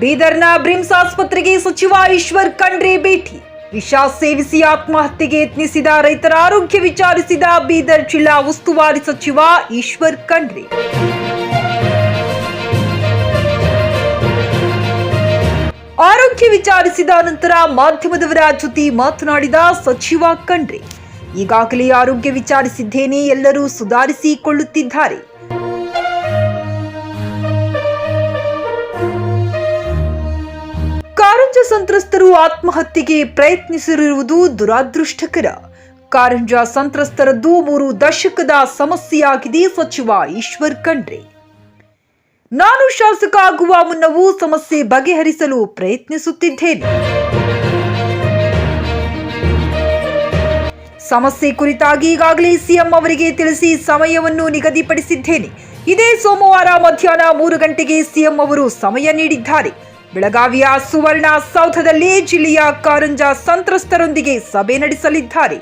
ಬೀದರ್ನ BRIMS ಆಸ್ಪತ್ರೆಗೆ ಸಚಿವ ಈಶ್ವರ್ ಖಂಡ್ರೆ ಭೇಟಿ. ವಿಷ ಸೇವಿಸಿ ಆತ್ಮಹತ್ಯೆಗೆ ಯತ್ನಿಸಿದ ರೈತರ ಆರೋಗ್ಯ ವಿಚಾರಿಸಿದ ಬೀದರ್ ಜಿಲ್ಲಾ ಉಸ್ತುವಾರಿ ಸಚಿವ ಈಶ್ವರ್ ಖಂಡ್ರೆ. ಆರೋಗ್ಯ ವಿಚಾರಿಸಿದ ನಂತರ ಮಾಧ್ಯಮದವರ ಜೊತೆ ಮಾತನಾಡಿದ ಸಚಿವ ಖಂಡ್ರೆ. ಈಗಾಗಲೇ ಆರೋಗ್ಯ ವಿಚಾರಿಸಿದ್ದೇನೆ, ಎಲ್ಲರೂ ಸುಧಾರಿಸಿಕೊಳ್ಳುತ್ತಿದ್ದಾರೆ. ಸಂತ್ರಸ್ತರು ಆತ್ಮಹತ್ಯೆಗೆ ಪ್ರಯತ್ನಿಸಿರುವುದು ದುರಾದೃಷ್ಟಕರ. ಕಾರಂಜ ಸಂತ್ರಸ್ತರದ್ದು ಮೂರು ದಶಕದ ಸಮಸ್ಯೆಯಾಗಿದೆ ಸಚಿವ ಈಶ್ವರ್ ಖಂಡ್ರೆ. ನಾನು ಶಾಸಕ ಆಗುವ ಮುನ್ನವೂ ಸಮಸ್ಯೆ ಬಗೆಹರಿಸಲು ಪ್ರಯತ್ನಿಸುತ್ತಿದ್ದೇನೆ. ಸಮಸ್ಯೆ ಕುರಿತಾಗಿ ಈಗಾಗಲೇ ಸಿಎಂ ಅವರಿಗೆ ತಿಳಿಸಿ ಸಮಯವನ್ನು ನಿಗದಿಪಡಿಸಿದ್ದೇನೆ. ಇದೇ ಸೋಮವಾರ ಮಧ್ಯಾಹ್ನ ಮೂರು ಗಂಟೆಗೆ ಸಿಎಂ ಅವರು ಸಮಯ ನೀಡಿದ್ದಾರೆ. ಬೆಳಗಾವಿಯ ಸುವರ್ಣ ಸೌಧದಲ್ಲಿ ಜಿಲ್ಲೆಯ ಕಾರಂಜ ಸಂತ್ರಸ್ತರೊಂದಿಗೆ ಸಭೆ ನಡೆಸಲಿದ್ದಾರೆ.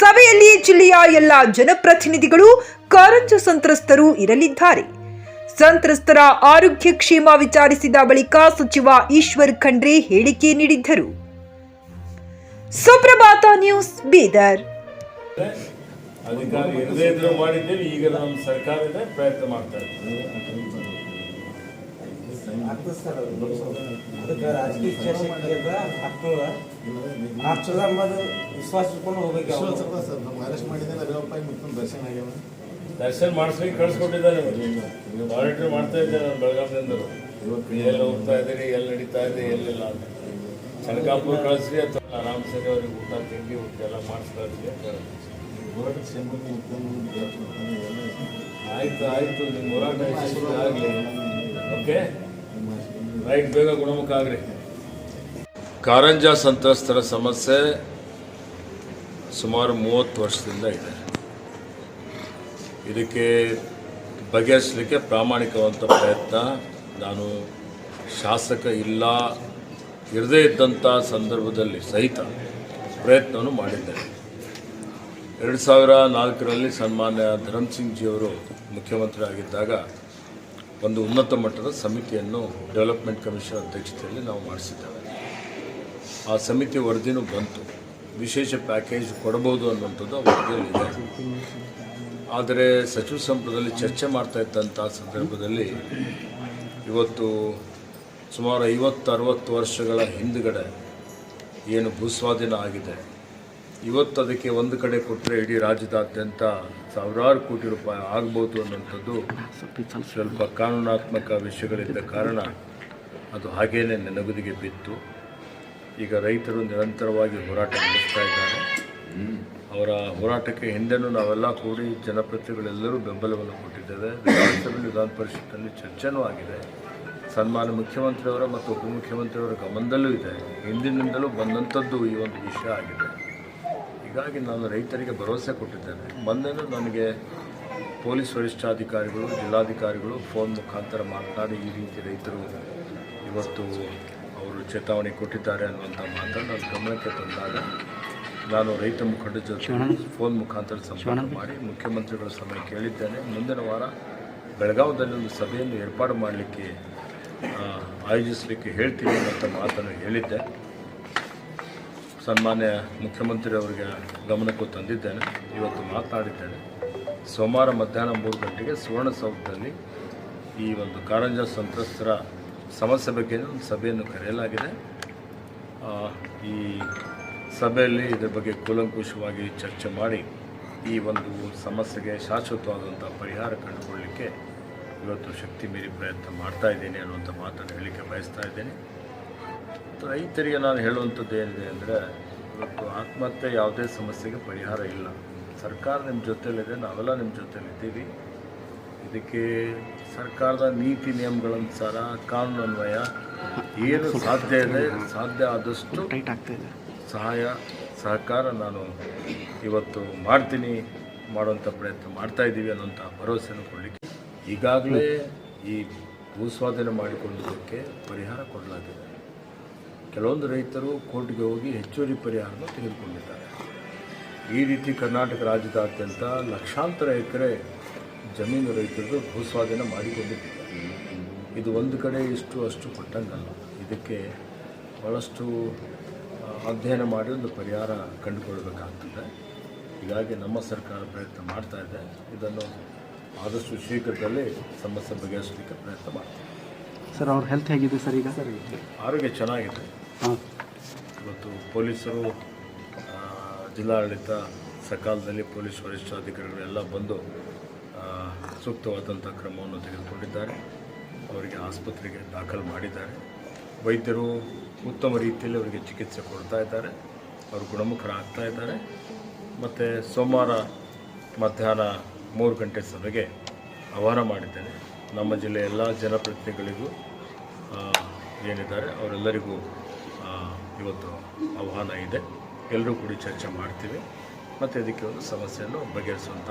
ಸಭೆಯಲ್ಲಿ ಜಿಲ್ಲೆಯ ಎಲ್ಲ ಜನಪ್ರತಿನಿಧಿಗಳು, ಕಾರಂಜ ಸಂತ್ರಸ್ತರು ಇರಲಿದ್ದಾರೆ. ಸಂತ್ರಸ್ತರ ಆರೋಗ್ಯ ಕ್ಷೇಮ ವಿಚಾರಿಸಿದ ಬಳಿಕ ಸಚಿವ ಈಶ್ವರ್ ಖಂಡ್ರೆ ಹೇಳಿಕೆ ನೀಡಿದ್ದರು. ಸುಪ್ರಭಾತ ನ್ಯೂಸ್ ಬೀದರ್. ಅಧಿಕಾರ ಇರದೇ ಇದ್ರೆ ಮಾಡಿದ್ದೇವೆ ಈಗ ನಮ್ಮ ಸರ್ಕಾರ ಇದೆ ಪ್ರಯತ್ನ ಮಾಡ್ತಾ ಇದ್ದೀವಿ ಆಗ್ತದೆ ಸರ್ ಅದು ಅದಕ್ಕೆ ರಾಜಕೀಯ ಇಚ್ಛಾಶಕ್ತಿ ಅದ ಆಗ್ತದ ಆಗ್ತದ ಅಂಬದು ವಿಶ್ವಾಸ ಇಟ್ಕೊಂಡು ಹೋಗ್ಬೇಕು ಸರ್ ನಮ್ಮ ಅರೆಸ್ಟ್ ಮಾಡಿದ್ರೆ ರವಿಪ್ಪ ಮುತ್ತೊಂದು ದರ್ಶನ ಆಗ್ಯಾವ. ದರ್ಶನ ಮಾಡಿಸ್ಲಿಕ್ಕೆ ಕಳ್ಸಿಕೊಟ್ಟಿದ್ದಾರೆ ಮಾನಿಟರ್ ಮಾಡ್ತಾ ಇದ್ದಾರೆ ನಾನು ಬೆಳಗಾವಿಯಿಂದ ಎಲ್ಲಿ ಹೋಗ್ತಾ ಇದ್ದೀರಿ ಎಲ್ಲಿ ನಡೀತಾ ಇದೆ ಎಲ್ಲಿಲ್ಲ ಅಂತ. ಚನಕಾಪುರ ಕಳಿಸ್ರಿ ಅಥವಾ ಆರಾಮ್ ಸರಿ ಅವ್ರಿಗೆ ಊಟ ತಿಂಡಿ ಊಟ ಎಲ್ಲ ಮಾಡಿಸ್ತಾ ಇದ್ವಿ ಎಲ್ಲ ಆಯ್ತು ಆಯ್ತು ನಿಮ್ಮ ಹೋರಾಟ ಆಗಲಿ. ಓಕೆ. ರೈಟ್ ಬೇಗ ಗುಣಮುಖ ಆಗ್ರಿ. ಕಾರಂಜ ಸಂತ್ರಸ್ತರ ಸಮಸ್ಯೆ ಸುಮಾರು ಮೂವತ್ತು ವರ್ಷದಿಂದ ಇದೆ. ಇದಕ್ಕೆ ಬಗೆಹರಿಸಲಿಕ್ಕೆ ಪ್ರಾಮಾಣಿಕವಂತ ಪ್ರಯತ್ನ. ನಾನು ಶಾಸಕ ಇಲ್ಲ ಇರದೇ ಇದ್ದಂಥ ಸಂದರ್ಭದಲ್ಲಿ ಸಹಿತ ಪ್ರಯತ್ನವನ್ನು ಮಾಡಿದ್ದೇನೆ. ಎರಡು ಸಾವಿರ ನಾಲ್ಕರಲ್ಲಿ ಸನ್ಮಾನ್ಯ ಧರಮ್ ಸಿಂಗ್ ಜಿಯವರು ಮುಖ್ಯಮಂತ್ರಿ ಆಗಿದ್ದಾಗ ಒಂದು ಉನ್ನತ ಮಟ್ಟದ ಸಮಿತಿಯನ್ನು ಡೆವಲಪ್ಮೆಂಟ್ ಕಮಿಷನ್ ಅಧ್ಯಕ್ಷತೆಯಲ್ಲಿ ನಾವು ಮಾಡಿಸಿದ್ದೇವೆ. ಆ ಸಮಿತಿ ವರದಿನೂ ಬಂತು. ವಿಶೇಷ ಪ್ಯಾಕೇಜ್ ಕೊಡಬಹುದು ಅನ್ನುವಂಥದ್ದು ಆ ವರದಿಯಲ್ಲಿದೆ ಆದರೆ ಸಚಿವ ಸಂಪುಟದಲ್ಲಿ ಚರ್ಚೆ ಮಾಡ್ತಾ ಇದ್ದಂಥ ಸಂದರ್ಭದಲ್ಲಿ ಇವತ್ತು ಸುಮಾರು ಐವತ್ತು ಅರವತ್ತು ವರ್ಷಗಳ ಹಿಂದುಗಡೆ ಏನು ಭೂಸ್ವಾಧೀನ ಆಗಿದೆ ಇವತ್ತು ಅದಕ್ಕೆ ಒಂದು ಕಡೆ ಕೊಟ್ಟರೆ ಇಡೀ ರಾಜ್ಯದಾದ್ಯಂತ ಸಾವಿರಾರು ಕೋಟಿ ರೂಪಾಯಿ ಆಗ್ಬೋದು ಅನ್ನೋಂಥದ್ದು ಸ್ವಲ್ಪ ಕಾನೂನಾತ್ಮಕ ವಿಷಯಗಳಿದ್ದ ಕಾರಣ ಅದು ಹಾಗೇನೆ ನೆನಗುದಿಗೆ ಬಿತ್ತು. ಈಗ ರೈತರು ನಿರಂತರವಾಗಿ ಹೋರಾಟ ನಡೆಸ್ತಾ ಇದ್ದಾರೆ. ಅವರ ಹೋರಾಟಕ್ಕೆ ಹಿಂದೆನೂ ನಾವೆಲ್ಲ ಕೂಡಿ ಜನಪ್ರತಿನಿಧಿಗಳೆಲ್ಲರೂ ಬೆಂಬಲವನ್ನು ಕೊಟ್ಟಿದ್ದೇವೆ. ವಿಧಾನಸಭೆ ವಿಧಾನ ಪರಿಷತ್ನಲ್ಲಿ ಚರ್ಚೆನೂ ಆಗಿದೆ. ಸನ್ಮಾನ್ಯ ಮುಖ್ಯಮಂತ್ರಿಯವರ ಮತ್ತು ಉಪಮುಖ್ಯಮಂತ್ರಿಯವರ ಗಮನದಲ್ಲೂ ಇದೆ. ಹಿಂದಿನಿಂದಲೂ ಬಂದಂಥದ್ದು ಈ ಒಂದು ವಿಷಯ ಆಗಿದೆ. ಹೀಗಾಗಿ ನಾನು ರೈತರಿಗೆ ಭರವಸೆ ಕೊಟ್ಟಿದ್ದೇನೆ. ಮೊನ್ನೆನೂ ನನಗೆ ಪೊಲೀಸ್ ವರಿಷ್ಠಾಧಿಕಾರಿಗಳು ಜಿಲ್ಲಾಧಿಕಾರಿಗಳು ಫೋನ್ ಮುಖಾಂತರ ಮಾತನಾಡಿ ಈ ರೀತಿ ರೈತರು ಇವತ್ತು ಅವರು ಚೇತಾವಣೆ ಕೊಟ್ಟಿದ್ದಾರೆ ಅನ್ನುವಂಥ ಮಾತನ್ನು ನನ್ನ ಗಮನಕ್ಕೆ ತಂದಾಗ ನಾನು ರೈತ ಮುಖಂಡ ಜೊತೆ ಫೋನ್ ಮುಖಾಂತರ ಸಂಪರ್ಕ ಮಾಡಿ ಮುಖ್ಯಮಂತ್ರಿಗಳ ಸಮಯ ಕೇಳಿದ್ದೇನೆ. ಮುಂದಿನ ವಾರ ಬೆಳಗಾವದಲ್ಲಿ ಒಂದು ಸಭೆಯನ್ನು ಏರ್ಪಾಡು ಮಾಡಲಿಕ್ಕೆ ಆಯೋಜಿಸಲಿಕ್ಕೆ ಹೇಳ್ತೀನಿ ಅಂತ ಮಾತನ್ನು ಹೇಳಿದ್ದೆ. ಸನ್ಮಾನ್ಯ ಮುಖ್ಯಮಂತ್ರಿ ಅವರಿಗೆ ಗಮನಕ್ಕೂ ತಂದಿದ್ದೇನೆ. ಇವತ್ತು ಮಾತನಾಡಿದ್ದೇನೆ ಸೋಮವಾರ ಮಧ್ಯಾಹ್ನ ಮೂರು ಗಂಟೆಗೆ ಸುವರ್ಣಸೌಧದಲ್ಲಿ ಈ ಒಂದು ಕಾರಂಜ ಸಂತ್ರಸ್ತರ ಸಮಸ್ಯೆ ಬಗ್ಗೆ ಒಂದು ಸಭೆಯನ್ನು ಕರೆಯಲಾಗಿದೆ. ಈ ಸಭೆಯಲ್ಲಿ ಇದರ ಬಗ್ಗೆ ಕೂಲಂಕುಷವಾಗಿ ಚರ್ಚೆ ಮಾಡಿ ಈ ಒಂದು ಸಮಸ್ಯೆಗೆ ಶಾಶ್ವತವಾದಂಥ ಪರಿಹಾರ ಕಂಡುಕೊಳ್ಳಲಿಕ್ಕೆ ಇವತ್ತು ಶಕ್ತಿ ಮೀರಿ ಪ್ರಯತ್ನ ಮಾಡ್ತಾ ಇದ್ದೀನಿ ಅನ್ನುವಂಥ ಮಾತನ್ನು ಹೇಳಲಿಕ್ಕೆ ಬಯಸ್ತಾ ಇದ್ದೇನೆ. ರೈತರಿಗೆ ನಾನು ಹೇಳುವಂಥದ್ದು ಏನಿದೆ ಅಂದರೆ ಇವತ್ತು ಆತ್ಮಹತ್ಯೆ ಯಾವುದೇ ಸಮಸ್ಯೆಗೆ ಪರಿಹಾರ ಇಲ್ಲ. ಸರ್ಕಾರ ನಿಮ್ಮ ಜೊತೆಲಿದೆ ನಾವೆಲ್ಲ ನಿಮ್ಮ ಜೊತೆಲಿದ್ದೀವಿ ಇದಕ್ಕೆ ಸರ್ಕಾರದ ನೀತಿ ನಿಯಮಗಳನುಸಾರ ಕಾನೂನು ಅನ್ವಯ ಏನು ಸಾಧ್ಯ ಇದೆ ಸಾಧ್ಯ ಆದಷ್ಟು ಸಹಾಯ ಸಹಕಾರ ನಾನು ಇವತ್ತು ಮಾಡ್ತೀನಿ ಮಾಡುವಂಥ ಪ್ರಯತ್ನ ಮಾಡ್ತಾಯಿದ್ದೀವಿ ಅನ್ನೋಂಥ ಭರವಸೆಯನ್ನು ಕೊಡಲಿಕ್ಕೆ ಈಗಾಗಲೇ ಈ ಭೂಸ್ವಾಧೀನ ಮಾಡಿಕೊಳ್ಳುವುದಕ್ಕೆ ಪರಿಹಾರ ಕೊಡಲಾಗಿದೆ. ಕೆಲವೊಂದು ರೈತರು ಕೋರ್ಟ್ಗೆ ಹೋಗಿ ಹೆಚ್ಚುವರಿ ಪರಿಹಾರವನ್ನು ತೆಗೆದುಕೊಂಡಿದ್ದಾರೆ. ಈ ರೀತಿ ಕರ್ನಾಟಕ ರಾಜ್ಯದಾದ್ಯಂತ ಲಕ್ಷಾಂತರ ಎಕರೆ ಜಮೀನು ರೈತರದ್ದು ಭೂಸ್ವಾಧೀನ ಮಾಡಿಕೊಂಡಿದ್ದಾರೆ. ಇದು ಒಂದು ಕಡೆ ಇಷ್ಟು ಅಷ್ಟು ಕೊಟ್ಟಂಗಲ್ಲ. ಇದಕ್ಕೆ ಭಾಳಷ್ಟು ಅಧ್ಯಯನ ಮಾಡಿ ಒಂದು ಪರಿಹಾರ ಕಂಡುಕೊಳ್ಬೇಕಾಗ್ತದೆ ಹೀಗಾಗಿ ನಮ್ಮ ಸರ್ಕಾರ ಪ್ರಯತ್ನ ಮಾಡ್ತಾ ಇದೆ. ಇದನ್ನು ಆದಷ್ಟು ಶೀಘ್ರದಲ್ಲಿ ಸಮಸ್ಯೆ ಬಗೆಹರಿಸಲಿಕ್ಕೆ ಪ್ರಯತ್ನ ಮಾಡ್ತೀವಿ. ಸರ್ ಅವ್ರ ಹೆಲ್ತ್ ಹೇಗಿದೆ ಸರ್ ಈಗ? ಸರ್ ಆರೋಗ್ಯ ಚೆನ್ನಾಗಿದೆ. ಹಾಂ. ಇವತ್ತು ಪೊಲೀಸರು ಜಿಲ್ಲಾಡಳಿತ ಸಕಾಲದಲ್ಲಿ ಪೊಲೀಸ್ ವರಿಷ್ಠಾಧಿಕಾರಿಗಳು ಎಲ್ಲ ಬಂದು ಸೂಕ್ತವಾದಂಥ ಕ್ರಮವನ್ನು ತೆಗೆದುಕೊಂಡಿದ್ದಾರೆ. ಅವರಿಗೆ ಆಸ್ಪತ್ರೆಗೆ ದಾಖಲು ಮಾಡಿದ್ದಾರೆ. ವೈದ್ಯರು ಉತ್ತಮ ರೀತಿಯಲ್ಲಿ ಅವರಿಗೆ ಚಿಕಿತ್ಸೆ ಕೊಡ್ತಾ ಇದ್ದಾರೆ. ಅವರು ಗುಣಮುಖರಾಗ್ತಾ ಇದ್ದಾರೆ. ಮತ್ತು ಸೋಮವಾರ ಮಧ್ಯಾಹ್ನ ಮೂರು ಗಂಟೆ ಸಭೆಗೆ ಆಹ್ವಾನ ಮಾಡಿದ್ದೇನೆ. ನಮ್ಮ ಜಿಲ್ಲೆಯ ಎಲ್ಲ ಜನಪ್ರತಿನಿಧಿಗಳಿಗೂ ಏನಿದ್ದಾರೆ, ಅವರೆಲ್ಲರಿಗೂ ಇವತ್ತು ಆಹ್ವಾನ ಇದೆ. ಎಲ್ಲರೂ ಕೂಡಿ ಚರ್ಚೆ ಮಾಡ್ತೀವಿ. ಮತ್ತು ಇದಕ್ಕೆ ಒಂದು ಸಮಸ್ಯೆಯನ್ನು ಬಗೆಹರಿಸುವಂಥ